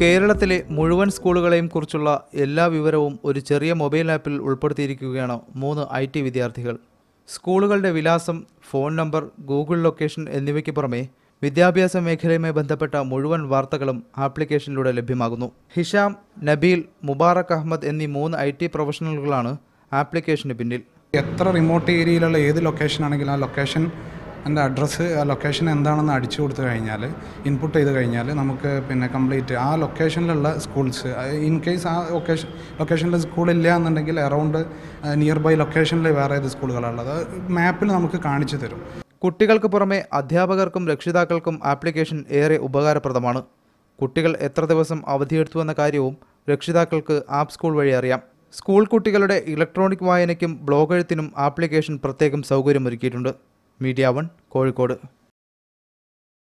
കേരളത്തിലെ മുഴുവൻ സ്കൂളുകളെയും കുറിച്ചുള്ള എല്ലാ വിവരവും ഒരു ചെറിയ മൊബൈൽ ആപ്പിൽ ഉൾപ്പെടുത്തിയിരിക്കുകയാണ് മൂന്ന് ഐ ടി വിദ്യാർത്ഥികൾ. സ്കൂളുകളുടെ വിലാസം ഫോൺ നമ്പർ ഗൂഗിൾ ലൊക്കേഷൻ എന്നിവയ്ക്ക് പുറമെ വിദ്യാഭ്യാസ മേഖലയുമായി ബന്ധപ്പെട്ട മുഴുവൻ വാർത്തകളും ആപ്ലിക്കേഷനിലൂടെ ലഭ്യമാകുന്നു. ഹിഷാം നബീൽ മുബാറക് അഹമ്മദ് എന്നീ മൂന്ന് ഐ ടി പ്രൊഫഷണലുകളാണ് ആപ്ലിക്കേഷന് പിന്നിൽ. എത്ര റിമോട്ട് ഏരിയയിലുള്ള ഏത് ലൊക്കേഷൻ ആണെങ്കിലും ആ ലൊക്കേഷൻ എന്റെ അഡ്രസ്സ് ആ ലൊക്കേഷൻ എന്താണെന്ന് അടിച്ചു കൊടുത്തു കഴിഞ്ഞാൽ ഇൻപുട്ട് ചെയ്ത് കഴിഞ്ഞാൽ നമുക്ക് പിന്നെ കംപ്ലീറ്റ് ആ ലൊക്കേഷനിലുള്ള സ്കൂൾസ് ഇൻ കേസ് ആ ലൊക്കേഷൻ ലൊക്കേഷനിൽ സ്കൂളില്ല എന്നുണ്ടെങ്കിൽ അറൗണ്ട് നിയർ ബൈ ലൊക്കേഷനിൽ വേറെ ഏത് സ്കൂളുകളുള്ളത് മാപ്പിൽ നമുക്ക് കാണിച്ചു തരും. കുട്ടികൾക്ക് പുറമെ അധ്യാപകർക്കും രക്ഷിതാക്കൾക്കും ആപ്ലിക്കേഷൻ ഏറെ ഉപകാരപ്രദമാണ്. കുട്ടികൾ എത്ര ദിവസം അവധിയെടുത്തുവെന്ന കാര്യവും രക്ഷിതാക്കൾക്ക് ആപ്പ് സ്കൂൾ വഴി അറിയാം. സ്കൂൾ കുട്ടികളുടെ ഇലക്ട്രോണിക് വായനയ്ക്കും ബ്ലോഗ് എഴുത്തിനും ആപ്ലിക്കേഷൻ പ്രത്യേകം സൗകര്യമൊരുക്കിയിട്ടുണ്ട്. Media one Kozhikode.